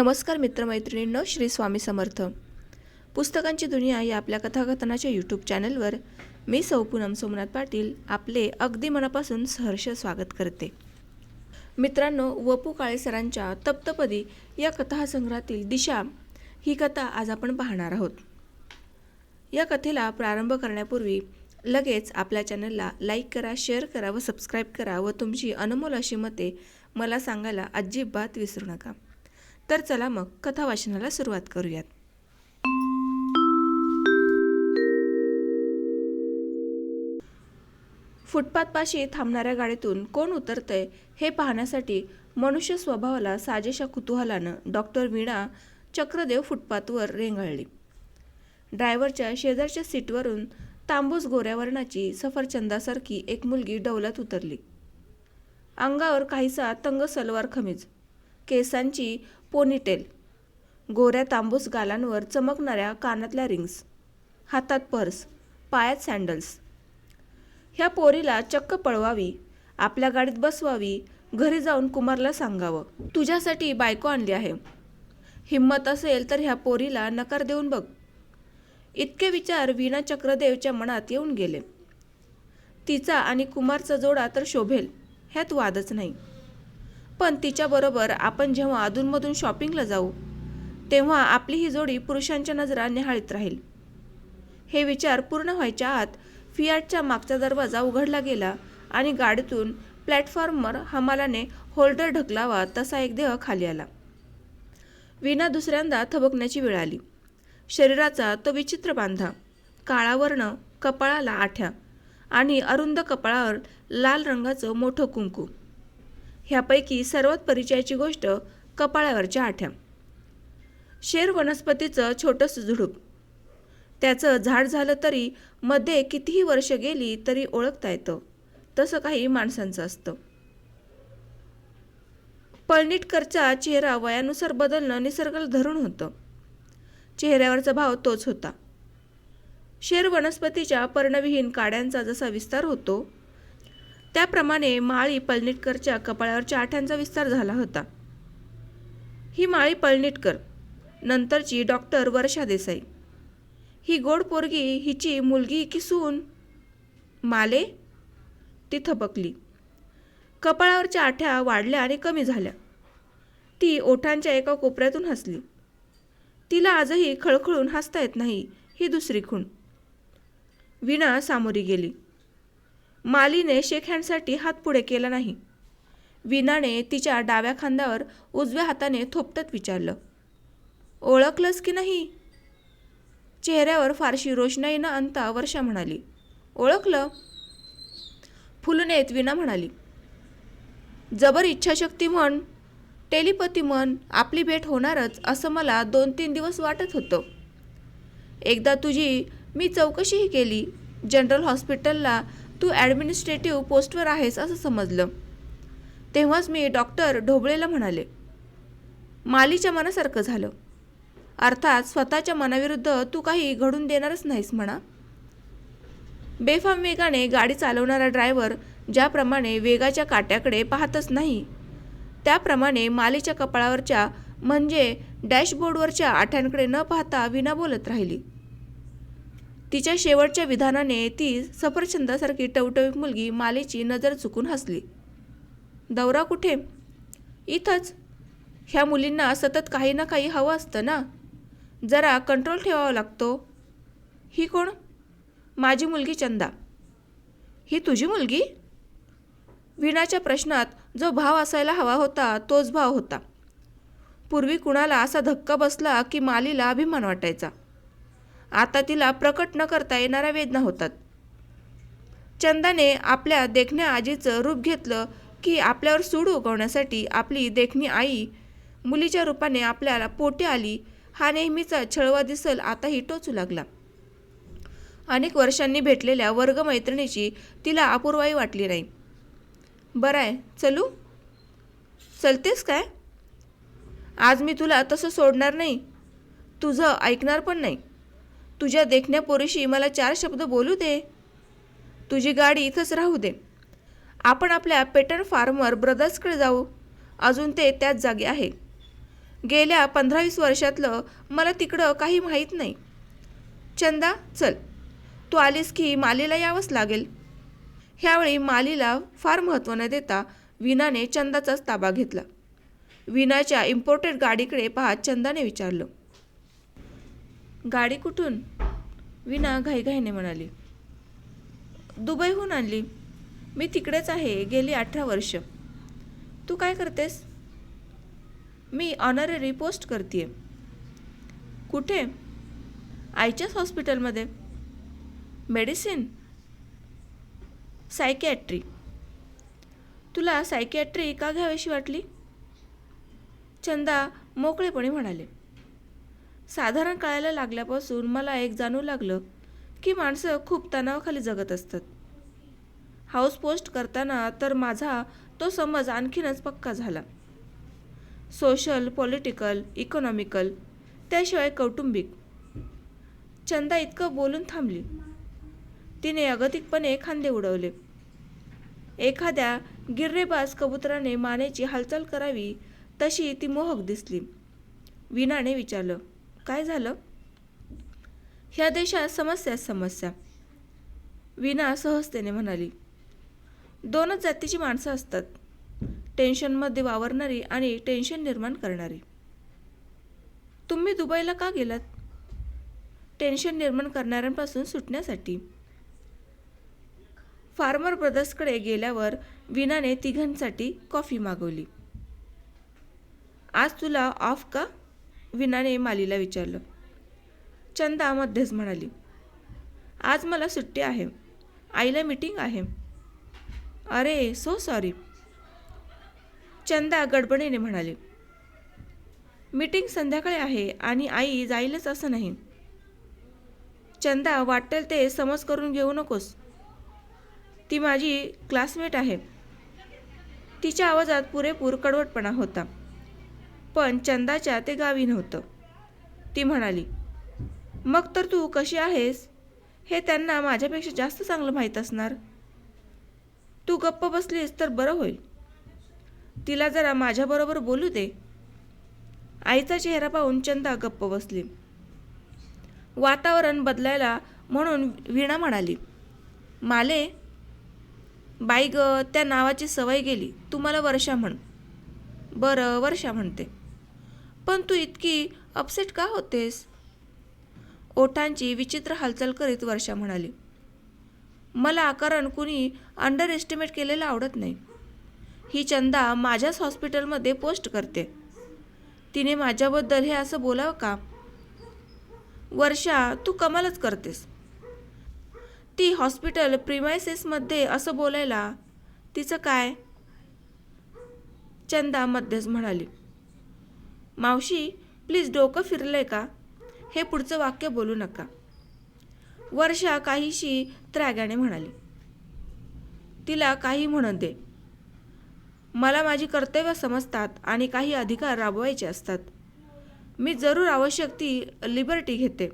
नमस्कार मित्रमैत्रिणींनो श्री स्वामी समर्थ. पुस्तकांची दुनिया या आपल्या कथाकथनाच्या यूट्यूब चॅनलवर मी सौ पूनम सोमनाथ पाटील आपले अगदी मनापासून सहर्ष स्वागत करते. मित्रांनो वपू काळे सरांच्या तप्तपदी या कथासंग्रहातील दिशा ही कथा आज आपण पाहणार आहोत. या कथेला प्रारंभ करण्यापूर्वी लगेच आपल्या चॅनलला लाईक करा शेअर करा व सबस्क्राईब करा व तुमची अनमोल अशी मते मला सांगायला अजिबात विसरू नका. तर चला मग कथा वाचनाला सुरुवात करूयात. फुटपाथपाशी थांबणाऱ्या गाडीतून कोण उतरतंय हे पाहण्यासाठी मनुष्य स्वभावाला साजेशा कुतूहलानं डॉक्टर वीणा चक्रदेव फुटपाथवर रेंगाळली. ड्रायव्हरच्या शेजारच्या सीटवरून तांबूस गोऱ्या वर्णाची सफरचंदासारखी एक मुलगी डौलात उतरली. अंगावर काहीसा तंग सलवार खमीज. केसांची पोनीटेल. गोऱ्या तांबूस गालांवर चमकणाऱ्या कानातल्या रिंग्स. हातात पर्स पायात सँडल्स ह्या पोरीला चक्क पळवावी आपल्या गाडीत बसवावी घरी जाऊन कुमारला सांगावं तुझ्यासाठी बायको आणली आहे. हिंमत असेल तर ह्या पोरीला नकार देऊन बघ. इतके विचार वीणा चक्रदेवच्या मनात येऊन गेले. तिचा आणि कुमारचा जोडा तर शोभेल ह्यात वादच नाही. पण तिच्याबरोबर आपण जेव्हा अधूनमधून शॉपिंगला जाऊ तेव्हा आपली ही जोडी पुरुषांच्या नजरा निहाळीत राहील. हे विचार पूर्ण व्हायच्या आत फियाटच्या मागचा दरवाजा उघडला गेला आणि गाडीतून प्लॅटफॉर्मवर हमालाने होल्डर ढकलावा तसा एक देह खाली आला. विना दुसऱ्यांदा थबकण्याची वेळ आली. शरीराचा तो विचित्र बांधा काळा वर्ण कपाळाला आठ्या आणि अरुंद कपाळावर लाल रंगाचं मोठं कुंकू. ह्यापैकी सर्वात परिचयाची गोष्ट कपाळावरच्या आठ्या. शेर वनस्पतीचं छोटंसं झुडूप. त्याचं झाड झालं तरी मध्ये कितीही वर्ष गेली तरी ओळखता येतं. तसं काही माणसांचं असतं. पळणीटकरचा चेहरा वयानुसार बदलणं निसर्गाला धरून होतं. चेहऱ्यावरचा भाव तोच होता. शेर वनस्पतीच्या पर्णविहीन काड्यांचा जसा विस्तार होतो त्याप्रमाणे माळी पळणीटकरच्या कपाळावरच्या आठ्यांचा विस्तार झाला होता. ही माळी पळणीटकर नंतरची डॉक्टर वर्षा देसाई. ही गोड पोरगी हिची मुलगी की सून माले? ती थपकली कपाळावरच्या आठ्या वाढल्या आणि कमी झाल्या. ती ओठांच्या एका कोपऱ्यातून हसली. तिला आजही खळखळून हसता येत नाही ही दुसरी खूण. विणा सामोरी गेली. मालीने शेक हँडसाठी हात पुढे केला नाही. विनाने तिच्या डाव्या खांद्यावर उजव्या हाताने थोपटत विचारलं ओळखलंस की नाही? चेहऱ्यावर फारशी रोषणाई न आणता वर्षा म्हणाली ओळखलं. फुलनेत विना म्हणाली जबर इच्छाशक्ती म्हण टेलिपती म्हण आपली भेट होणारच असं मला दोन तीन दिवस वाटत होतं. एकदा तुझी मी चौकशीही केली जनरल हॉस्पिटलला तू ॲडमिनिस्ट्रेटिव्ह पोस्टवर आहेस असं समजलं. तेव्हाच मी डॉक्टर ढोबळेला म्हणाले. मालीच्या मनासारखं झालं. अर्थात स्वतःच्या मनाविरुद्ध तू काही घडून देणारच नाहीस म्हणा. बेफाम वेगाने गाडी चालवणारा ड्रायव्हर ज्याप्रमाणे वेगाच्या काट्याकडे पाहतच नाही त्याप्रमाणे मालीच्या कपाळावरच्या म्हणजे डॅशबोर्डवरच्या आठ्यांकडे न पाहता विना बोलत राहिली. तिच्या शेवटच्या विधानाने ती सफरचंदासारखी टवटवीत मुलगी मालेची नजर चुकून हसली. दौरा कुठे? इथंच. ह्या मुलींना सतत काही ना काही हवं असतं ना? जरा कंट्रोल ठेवावा लागतो. ही कोण? माझी मुलगी चंदा. ही तुझी मुलगी? विणाच्या प्रश्नात जो भाव असायला हवा होता तोच भाव होता. पूर्वी कुणाला असा धक्का बसला की मालीला अभिमान वाटायचा. आता तिला प्रकट न करता येणाऱ्या वेदना होतात. चंदाने आपल्या देखण्या आजीचं रूप घेतलं की आपल्यावर सूड उगवण्यासाठी आपली देखणी आई मुलीच्या रूपाने आपल्याला पोटे आली. हा नेहमीचा छळवा दिसल आताही टोचू लागला. अनेक वर्षांनी भेटलेल्या वर्गमैत्रिणीची तिला अपूर्वाई वाटली नाही. बरं आहे चलू? चलतेस काय? आज मी तुला तसं सोडणार नाही. तुझं ऐकणार पण नाही. तुझ्या देखण्यापोरीशी मला चार शब्द बोलू दे. तुझी गाडी इथंच राहू दे. आपण आपल्या पेटन फार्मर ब्रदर्सकडे जाऊ. अजून ते त्याच जागी आहे. गेल्या पंधरावीस वर्षातलं मला तिकडं काही माहीत नाही. चंदा चल. तू आलीस की मालीला यावंच लागेल. ह्यावेळी मालीला फार महत्त्व न देता विनाने चंदाचाच ताबा घेतला. विनाच्या इम्पोर्टेड गाडीकडे पाहत चंदाने विचारलं. गाडी कुठून? विना घाईघाईने म्हणाली दुबईहून आणली. मी तिकडेच आहे गेली अठरा वर्ष. तू काय करतेस? मी ऑनररी पोस्ट करते कुठे? आईच्याच हॉस्पिटलमध्ये मेडिसिन सायकॅट्री तुला सायकॅट्री का घ्यावीशी वाटली? चंदा मोकळेपणे म्हणाले. साधारण कळायला लागल्यापासून मला एक जाणू लागलं की माणसं खूप तणावाखाली जगत असतात. हाऊस पोस्ट करताना तर माझा तो समज आणखीनच पक्का झाला. सोशल पॉलिटिकल इकॉनॉमिकल त्याशिवाय कौटुंबिक. चंदा इतकं बोलून थांबली. तिने अगतिकपणे खांदे उडवले. एखाद्या गिर्रेबाज कबुतराने मानेची हालचाल करावी तशी ती मोहक दिसली. विनाने विचारलं काय झालं? ह्या देशात समस्या समस्या. विना सहजतेने म्हणाली दोनच जातीची माणसं असतात. टेन्शनमध्ये वावरणारी आणि टेन्शन निर्माण करणारी. तुम्ही दुबईला का गेलात? टेन्शन निर्माण करणाऱ्यांपासून सुटण्यासाठी. फार्मर ब्रदर्सकडे गेल्यावर विनाने तिघांसाठी कॉफी मागवली. आज तुला ऑफ का? विनाने मालीला विचारलं. चंदा मध्येच म्हणाली आज मला सुट्टी आहे. आईला मीटिंग आहे. अरे सो सॉरी चंदा गडबडीने म्हणाली मीटिंग संध्याकाळी आहे आणि आई जाईलच असं नाही. चंदा वाटेल ते समज करून घेऊ नकोस. ती माझी क्लासमेट आहे. तिच्या आवाजात पुरेपूर कडवटपणा होता. पण चंदाच्या ते गावी नव्हतं. ती म्हणाली मग तर तू कशी आहेस? हे त्यांना माझ्यापेक्षा जास्त चांगलं माहीत असणार. तू गप्प बसलीस तर बरं होईल. तिला जरा माझ्याबरोबर बोलू दे. आईचा चेहरा पाहून चंदा गप्प बसली. वातावरण बदलायला म्हणून वीणा म्हणाली माले बाई ग त्या नावाची सवय गेली. तू मला वर्षा म्हण. बरं वर्षा म्हणते. पण तू इतकी अपसेट का होतेस? ओठांची विचित्र हालचाल करीत वर्षा म्हणाली. मला कारण कुणी अंडर एस्टिमेट केलेलं आवडत नाही. ही चंदा माझ्याच हॉस्पिटलमध्ये पोस्ट करते. तिने माझ्याबद्दल हे असं बोलावं का? वर्षा तू कमालच करतेस. ती हॉस्पिटल प्रिमायसेसमध्ये असं बोलायला तिचं काय? चंदा मध्येच म्हणाली. मावशी प्लीज डोकं फिरलंय का? हे पुढचं वाक्य बोलू नका. वर्षा काहीशी त्राग्याने म्हणाली. तिला काही म्हणत. दे मला माझी कर्तव्य समजतात आणि काही अधिकार राबवायचे असतात. मी जरूर आवश्यक ती लिबर्टी घेते.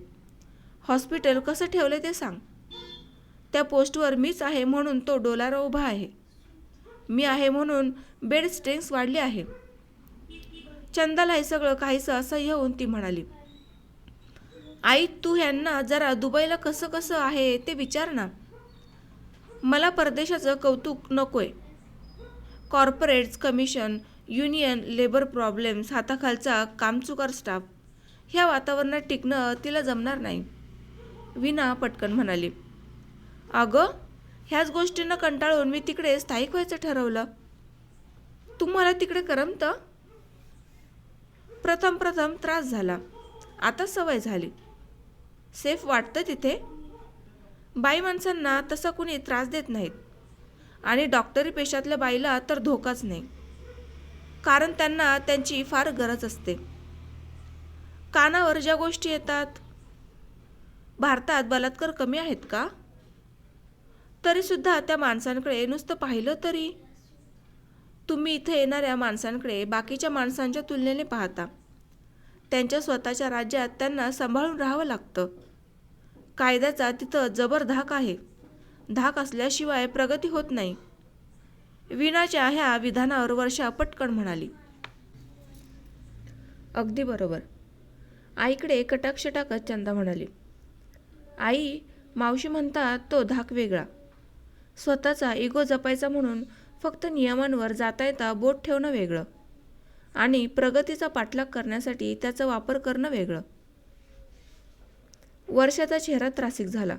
हॉस्पिटल कसं ठेवलं ते सांग. त्या पोस्टवर मीच आहे म्हणून तो डोलारा उभा आहे. मी आहे म्हणून बेड स्ट्रेंग्स वाढली आहे. चंदाला हे सगळं काहीसं असह्य होऊन ती म्हणाली आई तू ह्यांना जरा दुबईला कसं कसं आहे ते विचार ना. मला परदेशाचं कौतुक नकोय. Corporates commission union labour problems हाताखालचा कामचुकार स्टाफ ह्या वातावरणात टिकणं तिला जमणार नाही. विना पटकन म्हणाली अगं ह्याच गोष्टींना कंटाळून मी तिकडे स्थायिक व्हायचं ठरवलं. तुम्हाला तिकडे करमतं? प्रथम प्रथम त्रास झाला. आता सवय झाली. सेफ वाटतं तिथे? बाई माणसांना तसा कुणी त्रास देत नाहीत. आणि डॉक्टरी पेशातल्या बाईला तर धोकाच नाही. कारण त्यांना त्यांची फार गरज असते. कानावर ज्या गोष्टी येतात. भारतात बलात्कार कमी आहेत का? तरीसुद्धा त्या माणसांकडे नुसतं पाहिलं तरी तुम्ही इथे येणाऱ्या माणसांकडे बाकीच्या माणसांच्या तुलनेने पाहता. त्यांच्या स्वतःच्या राज्यात त्यांना सांभाळून राहावं लागतं. कायद्याचा तिथं जबर धाक आहे. धाक असल्याशिवाय प्रगती होत नाही. विणाच्या ह्या विधानावर वर्षा पटकन म्हणाली. अगदी बरोबर. आईकडे कटाक्ष टाकत चंदा म्हणाली. आई मावशी म्हणतात तो धाक वेगळा. स्वतःचा इगो जपायचा म्हणून फक्त नियमांवर जाता येता बोट ठेवणं वेगळं. आणि प्रगतीचा पाठलाग करण्यासाठी त्याचा वापर करणं वेगळं. वर्षाचा चेहरा त्रासिक झाला.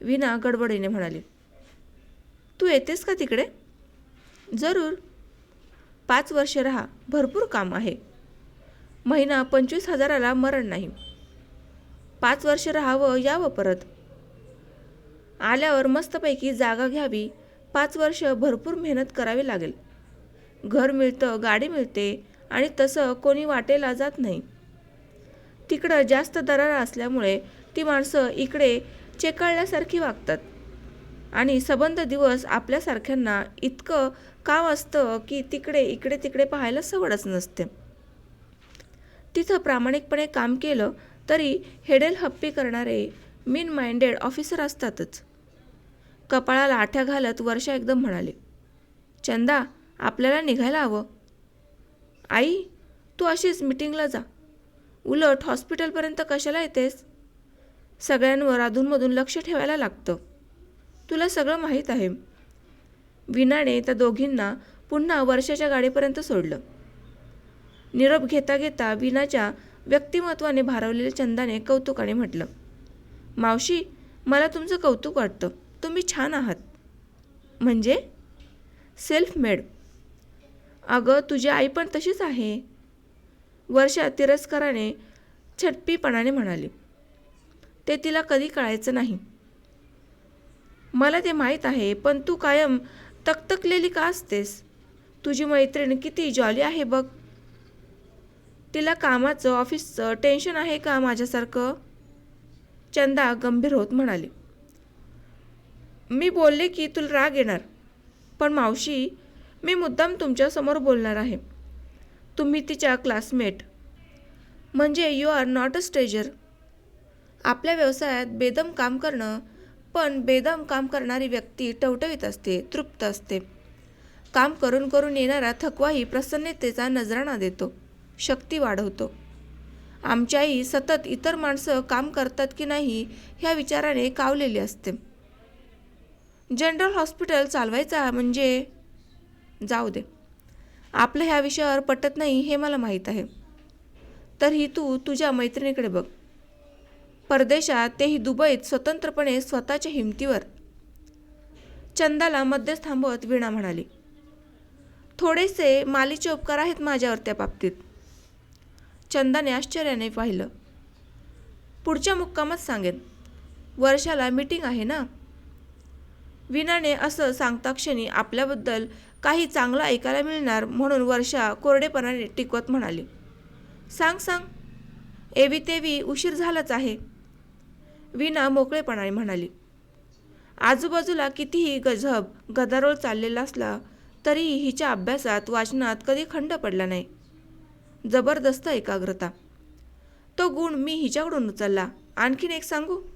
विना गडबडीने म्हणाली तू येतेस का तिकडे? जरूर. पाच वर्षे राहा. भरपूर काम आहे. महिना पंचवीस हजाराला मरण नाही. पाच वर्ष राहावं यावं परत. आल्यावर मस्तपैकी जागा घ्यावी. पाच वर्ष भरपूर मेहनत करावी लागेल. घर मिळतं गाडी मिळते आणि तसं कोणी वाटेला जात नाही. तिकडं जास्त दरार असल्यामुळे ती माणसं इकडे चेकाळल्यासारखी वागतात. आणि सबंध दिवस आपल्यासारख्यांना इतकं काम असतं की तिकडे इकडे तिकडे पाहायला सवडच नसते. तिथं प्रामाणिकपणे काम केलं तरी हेडेल हप्पी करणारे मीन माइंडेड ऑफिसर असतातच. कपाळाला आठ्या घालत वर्षा एकदम म्हणाले चंदा आपल्याला निघायला हवं. आई तू अशीच मिटिंगला जा. उलट हॉस्पिटलपर्यंत कशाला येतेस? सगळ्यांवर अधूनमधून लक्ष ठेवायला लागतं. तुला सगळं माहीत आहे. विनाने त्या दोघींना पुन्हा वर्षाच्या गाडीपर्यंत सोडलं. निरोप घेता घेता विनाच्या व्यक्तिमत्वाने भारवलेल्या चंदाने कौतुकाने म्हटलं मावशी मला तुमचं कौतुक वाटतं. तुम्ही छान आहात. म्हणजे सेल्फ मेड अगं तुझी आई पण तशीच आहे. वर्षा तिरस्काराने छटपीपणाने म्हणाली. ते तिला कधी कळायचं नाही. मला ते माहीत आहे पण तू कायम तकतकलेली का असतेस? तुझी मैत्रीण किती जॉली आहे बघ. तिला कामाचं ऑफिसचं टेन्शन आहे का माझ्यासारखं? चंदा गंभीर होत म्हणाली. मी बोलले की तुला राग येणार. पण मावशी मी मुद्दाम तुमच्यासमोर बोलणार आहे. तुम्ही तिच्या क्लासमेट. म्हणजे you are not a stager आपल्या व्यवसायात बेदम काम करणं पण बेदम काम करणारी व्यक्ती टवटवीत असते तृप्त असते. काम करून करून येणारा थकवाही प्रसन्नतेचा नजराणा देतो शक्ती वाढवतो. आमच्याही सतत इतर माणसं काम करतात की नाही ह्या विचाराने कावलेली असते. जनरल हॉस्पिटल चालवायचा म्हणजे जाऊ दे. आपलं ह्या विषयावर पटत नाही हे मला माहीत आहे. तर ही तू तुझ्या मैत्रिणीकडे बघ. परदेशात तेही दुबईत स्वतंत्रपणे स्वतःच्या हिमतीवर. चंदाला मध्येच थांबवत वीणा म्हणाली थोडेसे मालीचे उपकार आहेत माझ्यावर त्या बाबतीत. चंदाने आश्चर्याने पाहिलं. पुढच्या मुक्कामात सांगेन. वर्षाला मीटिंग आहे ना? विनाने असं सांगता क्षणी आपल्याबद्दल काही चांगलं ऐकायला मिळणार म्हणून वर्षा कोरडेपणाने टिकवत म्हणाली. सांग सांग. एवी तेवी उशीर झालाच आहे. विना मोकळेपणाने म्हणाली. आजूबाजूला कितीही गजब गदारोळ चाललेला असला तरीही हिच्या अभ्यासात वाचनात कधी खंड पडला नाही. जबरदस्त एकाग्रता. तो गुण मी हिच्याकडून उचलला. आणखीन एक सांगू?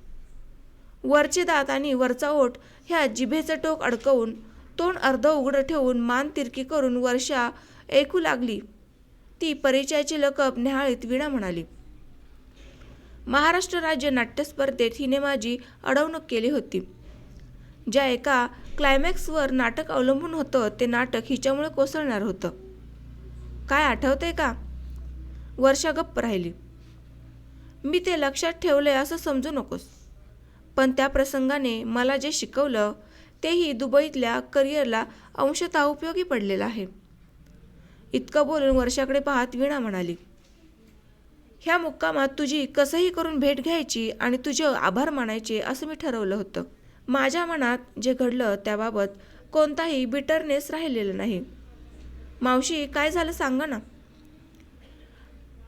वरचे दात आणि वरचा ओठ ह्या जिभेचं टोक अडकवून तोंड अर्ध उघडं ठेवून मान तिरकी करून वर्षा ऐकू लागली. ती परिचयाची लकब न्याहाळीत विणा म्हणाली. महाराष्ट्र राज्य नाट्यस्पर्धेत हिने माझी अडवणूक केली होती. ज्या एका क्लायमॅक्सवर नाटक अवलंबून होतं ते नाटक हिच्यामुळे कोसळणार होतं. काय आठवतंय का? वर्षा गप्प राहिली. मी ते लक्षात ठेवलंय असं समजू नकोस. पण त्या प्रसंगाने मला जे शिकवलं तेही दुबईतल्या करिअरला अंशतः उपयोगी पडलेलं आहे. इतकं बोलून वर्षाकडे पाहत वीणा म्हणाली ह्या मुक्कामात तुझी कसंही करून भेट घ्यायची आणि तुझे आभार मानायचे असं मी ठरवलं होतं. माझ्या मनात जे घडलं त्याबाबत कोणताही बिटरनेस राहिलेला नाही. मावशी काय झालं सांगा ना.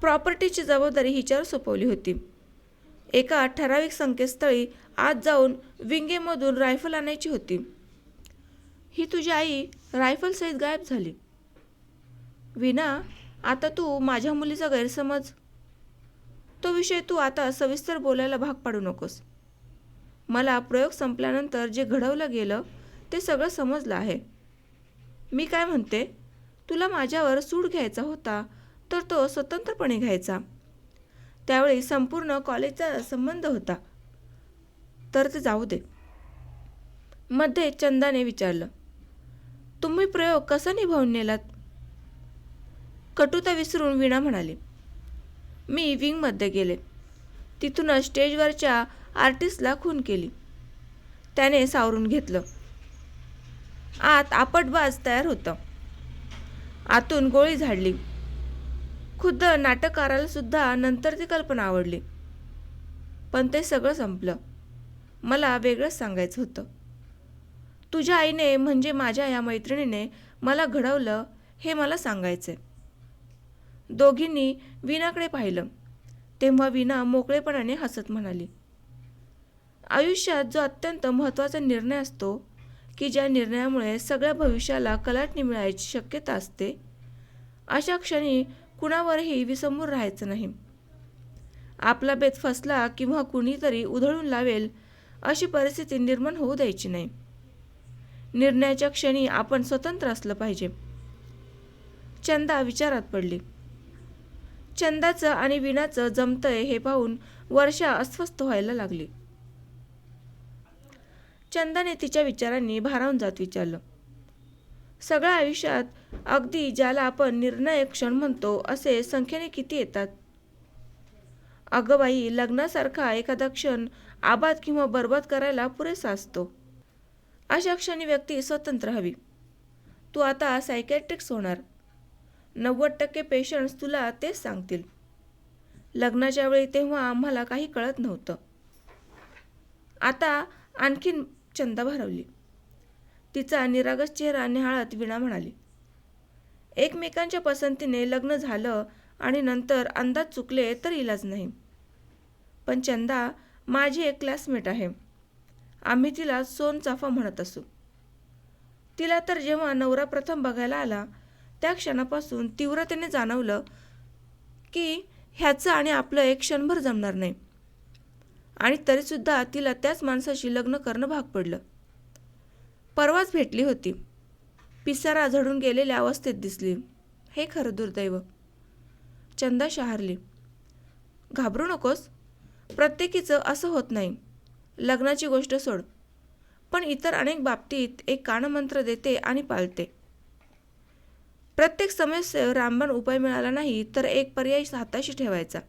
प्रॉपर्टीची जबाबदारी हिच्यावर सोपवली होती. एका ठराविक संकेतस्थळी आत जाऊन विंगेमधून रायफल आणायची होती. ही तुझी आई रायफलसहित गायब झाली. विना आता तू माझ्या मुलीचा गैरसमज. तो विषय तू आता सविस्तर बोलायला भाग पाडू नकोस. मला प्रयोग संपल्यानंतर जे घडवलं गेलं ते सगळं समजलं आहे. मी काय म्हणते? तुला माझ्यावर सूड घ्यायचा होता तर तो स्वतंत्रपणे घ्यायचा. त्यावेळी संपूर्ण कॉलेजचा संबंध होता. तर ते जाऊ दे. मध्ये चंदाने विचारलं तुम्ही प्रयोग कसा निभावून नेलात? कटुता विसरून वीणा म्हणाली मी विंगमध्ये गेले. तिथूनच स्टेजवरच्या आर्टिस्टला खून केली. त्याने सावरून घेतलं. आत आपटबाज तयार होतं. आतून गोळी झाडली. खुद्द नाटककाराला सुद्धा नंतर ती कल्पना आवडली. पण ते सगळं संपलं. मला वेगळंच सांगायचं होतं. तुझ्या आईने म्हणजे माझ्या या मैत्रिणीने मला घडवलं हे मला सांगायचंय. दोघींनी वीणाकडे पाहिलं. तेव्हा वीणा मोकळेपणाने हसत म्हणाली आयुष्यात जो अत्यंत महत्त्वाचा निर्णय असतो की ज्या निर्णयामुळे सगळ्या भविष्याला कलाटणी मिळायची शक्यता असते अशा क्षणी कुणावरही विसंबून राहायचं नाही. आपला बेत फसला किंवा कुणीतरी उधळून लावेल अशी परिस्थिती निर्माण होऊ द्यायची नाही. निर्णयाच्या क्षणी आपण स्वतंत्र असलं पाहिजे. चंदा विचारात पडली. चंदाचं आणि विणाचं जमतंय हे पाहून वर्षा अस्वस्थ व्हायला लागली. चंदाने तिच्या विचारांनी भारावून जात विचारलं. सगळ्या आयुष्यात अगदी ज्याला आपण निर्णायक क्षण म्हणतो असे संख्येने किती येतात? अगं बाई लग्नासारखा एखादा क्षण आबाद किंवा बरबाद करायला पुरेसा असतो. अशा क्षणी व्यक्ती स्वतंत्र हवी. तू आता सायकॅट्रिक्स होणार. नव्वद टक्के पेशंट्स तुला तेच सांगतील. लग्नाच्या वेळी तेव्हा आम्हाला काही कळत नव्हतं. आता आणखीन चंदा भरवली. तिचा निरागस चेहरा निहाळत विणा म्हणाली. एकमेकांच्या पसंतीने लग्न झालं आणि नंतर अंदाज चुकले तर इलाज नाही. पण चंदा माझी एक क्लासमेट आहे. आम्ही तिला सोनचाफा म्हणत असू. तिला तर जेव्हा नवरा प्रथम बघायला आला त्या क्षणापासून तीव्रतेने जाणवलं की ह्याचं आणि आपलं एक क्षणभर जमणार नाही. आणि तरीसुद्धा तिला त्याच माणसाशी लग्न करणं भाग पडलं. परवाच भेटली होती. पिसारा झडून गेलेल्या अवस्थेत दिसली. हे खरं दुर्दैव. चंदा शहारली. घाबरू नकोस. प्रत्येकीचं असं होत नाही. लग्नाची गोष्ट सोड. पण इतर अनेक बाबतीत एक कानमंत्र देते आणि पाळते. प्रत्येक समस्येवर रामबाण उपाय मिळाला नाही तर एक पर्याय हाताशी ठेवायचा.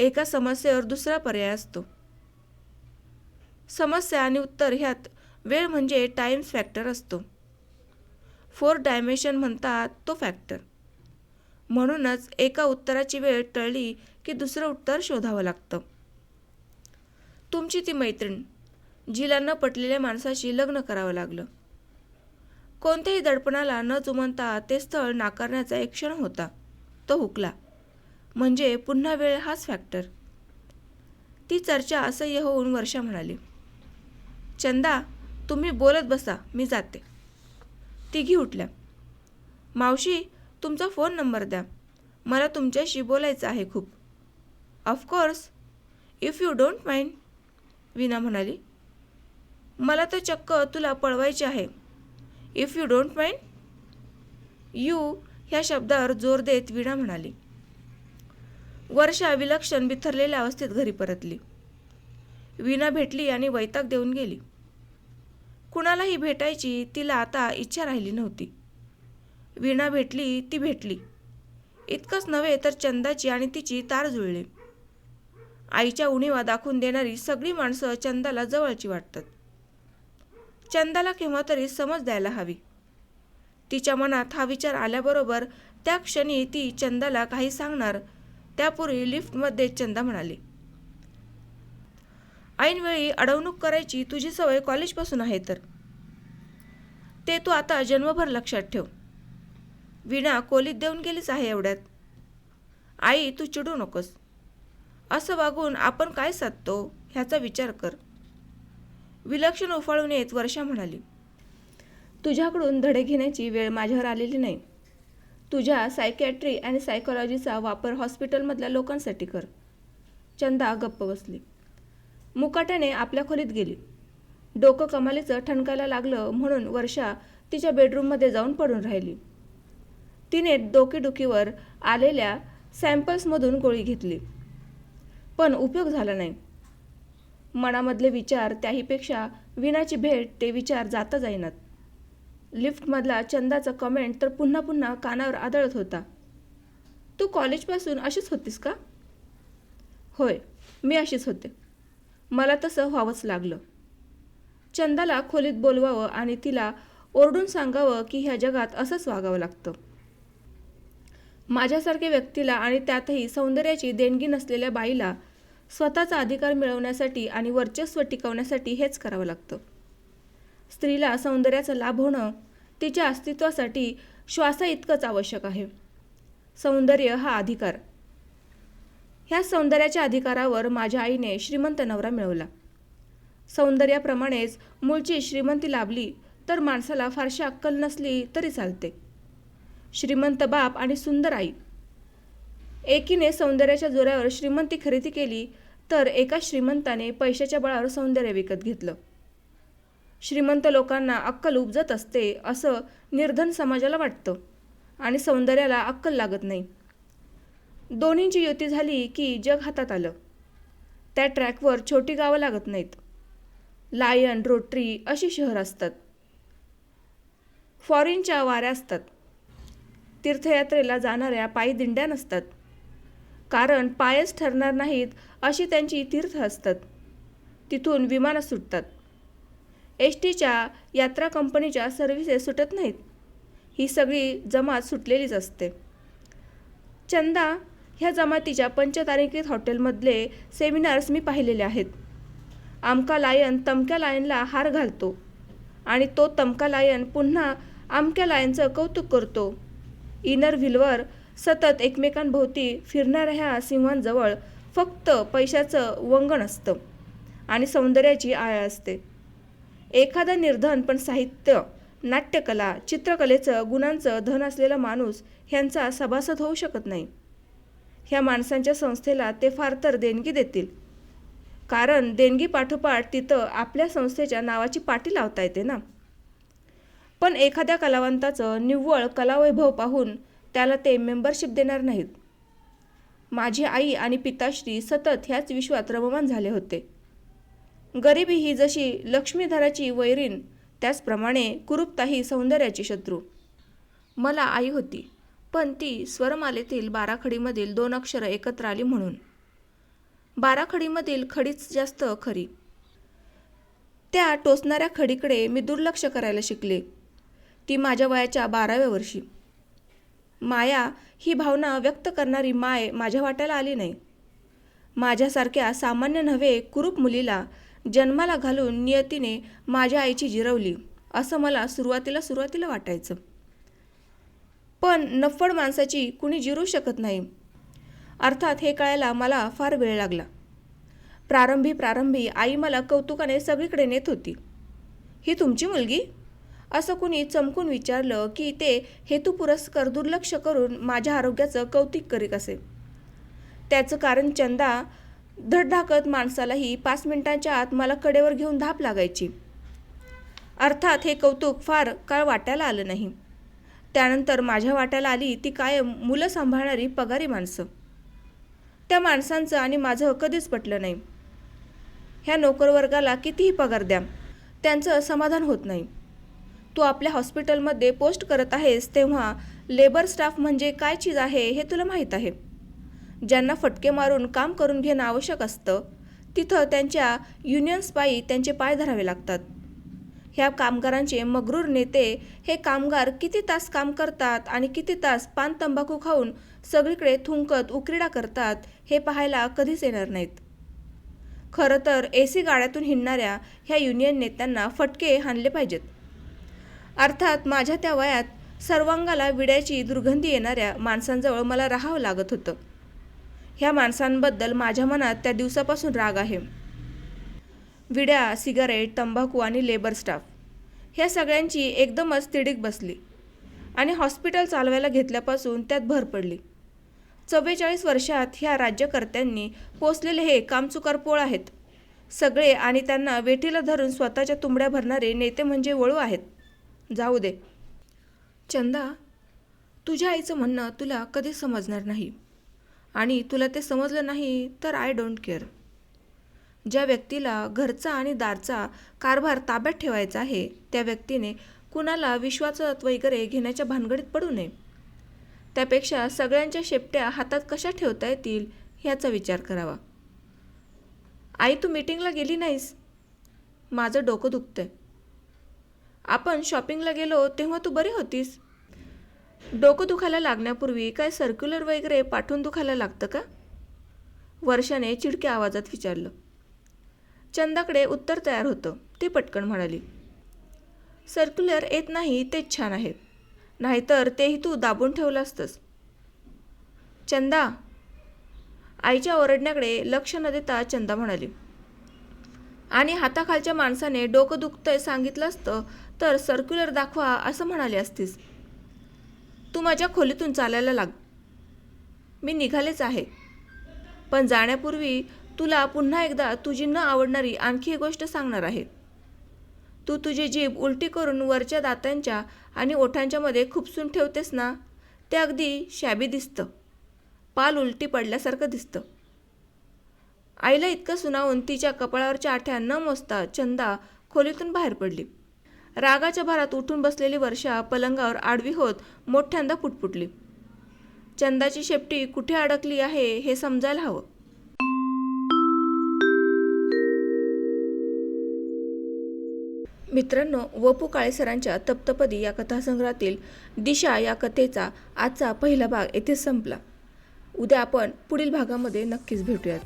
एका समस्येवर दुसरा पर्याय असतो. समस्या आणि उत्तर ह्यात वेळ म्हणजे टाइम्स फॅक्टर असतो. फोर डायमेन्शन म्हणतात तो फॅक्टर. म्हणूनच एका उत्तराची वेळ टळली की दुसरं उत्तर शोधावं लागतं. तुमची ती मैत्रीण जिला न पटलेल्या माणसाशी लग्न करावं लागलं. कोणत्याही दडपणाला न जुमनता ते स्थळ नाकारण्याचा एक क्षण होता. तो हुकला. म्हणजे पुन्हा वेळ हाच फॅक्टर. ती चर्चा असह्य होऊन वर्षा म्हणाली. चंदा तुम्ही बोलत बसा मी जाते. तिघी उठल्या. मावशी तुमचा फोन नंबर द्या. मला तुमच्याशी बोलायचं आहे खूप. Of course if you don't mind Veena म्हणाली. मला तर चक्क तुला पळवायचे आहे. If you don't mind you ह्या शब्दावर जोर देत विणा म्हणाली. वर्षा विलक्षण बिथरलेल्या अवस्थेत घरी परतली. विणा भेटली आणि वैताग देऊन गेली. कुणालाही भेटायची तिला आता इच्छा राहिली नव्हती. वीणा भेटली ती भेटली. इतकंच नव्हे तर चंदाची आणि तिची तार जुळली. आईच्या उणीवा दाखवून देणारी सगळी माणसं चंदाला जवळची वाटतात. चंदाला केव्हा तरी समज द्यायला हवी. तिच्या मनात हा विचार आल्याबरोबर त्या क्षणी ती चंदाला काही सांगणार त्यापूर्वी लिफ्टमध्ये चंदा म्हणाली. ऐनवेळी अडवणूक करायची तुझी सवय कॉलेजपासून आहे तर. ते तू आता जन्मभर लक्षात ठेव. विणा कोलीत देऊन गेलीच आहे एवढ्यात. आई तू चिडू नकोस. असं वागून आपण काय साधतो ह्याचा विचार कर. विलक्षण उफाळून येत वर्षा म्हणाली तुझ्याकडून धडे घेण्याची वेळ माझ्यावर आलेली नाही. तुझ्या सायकॅट्री आणि सायकोलॉजीचा वापर हॉस्पिटलमधल्या लोकांसाठी कर. चंदा गप्प बसली. मुकाट्याने आपल्या खोलीत गेली. डोकं कमालीचं ठणकायला लागलं म्हणून वर्षा तिच्या बेडरूममध्ये जाऊन पडून राहिली. तिने डोकेदुखीवर आलेल्या सॅम्पल्समधून गोळी घेतली. पण उपयोग झाला नाही. मनामधले विचार त्याहीपेक्षा विनाची भेट ते विचार जाता जाईनात. लिफ्टमधला चंदाचा कमेंट तर पुन्हा पुन्हा कानावर आदळत होता. तू कॉलेजपासून अशीच होतीस का? होय मी अशीच होते. मला तसं व्हावंच लागलं. चंदाला खोलीत बोलवावं आणि तिला ओरडून सांगावं की ह्या जगात असंच वागावं लागतं. माझ्यासारख्या व्यक्तीला आणि त्यातही सौंदर्याची देणगी नसलेल्या बाईला स्वतःचा अधिकार मिळवण्यासाठी आणि वर्चस्व टिकवण्यासाठी हेच करावं लागतं. स्त्रीला सौंदर्याचा लाभ होणं तिच्या अस्तित्वासाठी श्वासा इतकंच आवश्यक आहे. सौंदर्य हा अधिकार. ह्या सौंदर्याच्या अधिकारावर माझ्या आईने श्रीमंत नवरा मिळवला. सौंदर्याप्रमाणेच मूळची श्रीमंती लाभली तर माणसाला फारशी अक्कल नसली तरी चालते. श्रीमंत बाप आणि सुंदर आई. एकीने सौंदर्याच्या जोऱ्यावर श्रीमंती खरेदी केली तर एका श्रीमंताने पैशाच्या बळावर सौंदर्य विकत घेतलं. श्रीमंत लोकांना अक्कल उपजत असते असं निर्धन समाजाला वाटतं आणि सौंदर्याला अक्कल लागत नाही. दोन्हींची युती झाली की जग हातात आलं. त्या ट्रॅकवर छोटी गावं लागत नाहीत. लायन रोटरी अशी शहर असतात. फॉरेनच्या वाऱ्या असतात. तीर्थयात्रेला जाणाऱ्या पायी दिंड्या नसतात. कारण पायच ठरणार नाहीत अशी त्यांची तीर्थ असतात. तिथून विमानं सुटतात. एस टीच्या यात्रा कंपनीच्या सर्व्हिसेस सुटत नाहीत. ही सगळी जमात सुटलेलीच असते. चंदा ह्या जमातीच्या पंचतारिकीत हॉटेलमधले सेमिनार्स मी पाहिलेले आहेत. आमका लायन तमक्या लायनला हार घालतो आणि तो तमका लायन पुन्हा आमक्या लायनचं कौतुक करतो. इनर व्हीलवर सतत एकमेकांभोवती फिरणाऱ्या ह्या सिंहांजवळ फक्त पैशाचं वंगण असतं आणि सौंदर्याची आळ असते. एखादा निर्धन पण साहित्य नाट्यकला चित्रकलेचं गुणांचं धन असलेला माणूस ह्यांचा सभासद होऊ शकत नाही. ह्या माणसांच्या संस्थेला ते फार तर देणगी देतील. कारण देणगी पाठोपाठ तिथं आपल्या संस्थेच्या नावाची पाटी लावता येते ना. पण एखाद्या कलावंताचं निव्वळ कलावैभव पाहून त्याला ते मेंबरशिप देणार नाहीत. माझी आई आणि पिताश्री सतत ह्याच विश्वात रममान झाले होते. गरिबी ही जशी लक्ष्मीधराची वैरीण त्याचप्रमाणे कुरूपता सौंदर्याची शत्रू. मला आई होती. पण ती स्वरमालेतील बाराखडीमधील दोन अक्षरं एकत्र आली म्हणून. बाराखडीमधील खडीच जास्त खरी. त्या टोचणाऱ्या खडीकडे मी दुर्लक्ष करायला शिकले. ती माझ्या वयाच्या बाराव्या वर्षी. माया ही भावना व्यक्त करणारी माय माझ्या वाट्याला आली नाही. माझ्यासारख्या सामान्य नव्हे कुरूप मुलीला जन्माला घालून नियतीने माझ्या आईची जिरवली असं मला सुरुवातीला सुरुवातीला वाटायचं. पण नफ्फड माणसाची कुणी जिरू शकत नाही. अर्थात हे कळायला मला फार वेळ लागला. प्रारंभी प्रारंभी आई मला कौतुकाने सगळीकडे नेत होती. ही तुमची मुलगी? असं कुणी चमकून विचारलं की ते हेतुपुरस्कर दुर्लक्ष करून माझ्या आरोग्याचं कौतुक करीत असे. त्याचं कारण चंदा धडधाकत माणसालाही पाच मिनिटांच्या आत मला कडेवर घेऊन धाप लागायची. अर्थात हे कौतुक फार काळ वाटायला आलं नाही. त्यानंतर माझ्या वाट्याला आली ती कायम मुलं सांभाळणारी पगारी माणसं. त्या माणसांचं आणि माझं कधीच पटलं नाही. ह्या नोकरवर्गाला कितीही पगार द्या त्यांचं समाधान होत नाही. तू आपल्या हॉस्पिटलमध्ये पोस्ट करत आहेस तेव्हा लेबर स्टाफ म्हणजे काय चीज आहे हे तुला माहीत आहे. ज्यांना फटके मारून काम करून घेणं आवश्यक असतं तिथं त्यांच्या युनियन्सपायी त्यांचे पाय धरावे लागतात. ह्या कामगारांचे मगरूर नेते हे कामगार किती तास काम करतात आणि किती तास पान तंबाखू खाऊन सगळीकडे थुंकत उकिरडा करतात हे पाहायला कधीच येणार नाहीत. खरं तर ए सी गाड्यातून हिंडणाऱ्या ह्या युनियन नेत्यांना फटके हाणले पाहिजेत. अर्थात माझ्या त्या वयात सर्वांगाला विड्याची दुर्गंधी येणाऱ्या माणसांजवळ मला राहावं लागत होतं. ह्या माणसांबद्दल माझ्या मनात त्या दिवसापासून राग आहे. विड्या सिगारेट तंबाखू आणि लेबर स्टाफ. ह्या सगळ्यांची एकदमच तिडीक बसली आणि हॉस्पिटल चालवायला घेतल्यापासून त्यात भर पडली. चव्वेचाळीस वर्षात ह्या राज्यकर्त्यांनी पोचलेले हे कामचुकार पोळ आहेत. सगळे आणि त्यांना वेठीला धरून स्वतःच्या तुंबड्या भरणारे नेते म्हणजे वळू आहेत. जाऊ दे. चंदा तुझ्या आईचं म्हणणं तुला कधीच समजणार नाही. आणि तुला ते समजलं नाही तर आय डोंट केअर ज्या व्यक्तीला घरचा आणि दारचा कारभार ताब्यात ठेवायचा आहे त्या व्यक्तीने कुणाला विश्वासात वगैरे घेण्याच्या भानगडीत पडू नये. त्यापेक्षा सगळ्यांच्या शेपट्या हातात कशा ठेवता येतील ह्याचा विचार करावा. आई तू मीटिंगला गेली नाहीस? माझं डोकं दुखतंय. आपण शॉपिंगला गेलो तेव्हा तू बरी होतीस. डोकं दुखायला लागण्यापूर्वी काय सर्क्युलर वगैरे पाठवून दुखायला लागतं का? वर्षाने चिडक्या आवाजात विचारलं. चंदाकडे उत्तर तयार होतं. ती पटकन म्हणाली सर्क्युलर येत नाही तेच छान आहेत नाहीतर तेही तू दाबून ठेवलं असतंस. चंदा आईच्या ओरडण्याकडे लक्ष न देता चंदा म्हणाली आणि हाताखालच्या माणसाने डोकं दुखतंय सांगितलं असतं तर सर्क्युलर दाखवा असं म्हणाले असतीस. तू माझ्या खोलीतून चालायला लाग. मी निघालेच आहे. पण जाण्यापूर्वी तुला पुन्हा एकदा तुझी न आवडणारी आणखी एक गोष्ट सांगणार आहे. तू तुझी जीभ उलटी करून वरच्या दातांच्या आणि ओठांच्या मध्ये खुपसून ठेवतेस ना ते अगदी शॅबी दिसतं. पाल उलटी पडल्यासारखं दिसतं. आईला इतकं सुनावून तिच्या कपाळावरच्या आठ्या न मोजता चंदा खोलीतून बाहेर पडली. रागाच्या भारात उठून बसलेली वर्षा पलंगावर आडवी होत मोठ्यांदा पुटपुटली. चंदाची शेपटी कुठे अडकली आहे हे समजायला हवं. मित्रांनो वपू काळेसरांच्या तप्तपदी या कथासंग्रहातील दिशा या कथेचा आजचा पहिला भाग येथे संपला. उद्या आपण पुढील भागामध्ये नक्कीच भेटूयात.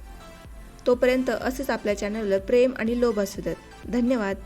तोपर्यंत असेच आपल्या चॅनलवर प्रेम आणि लोभ असू द्यात धन्यवाद.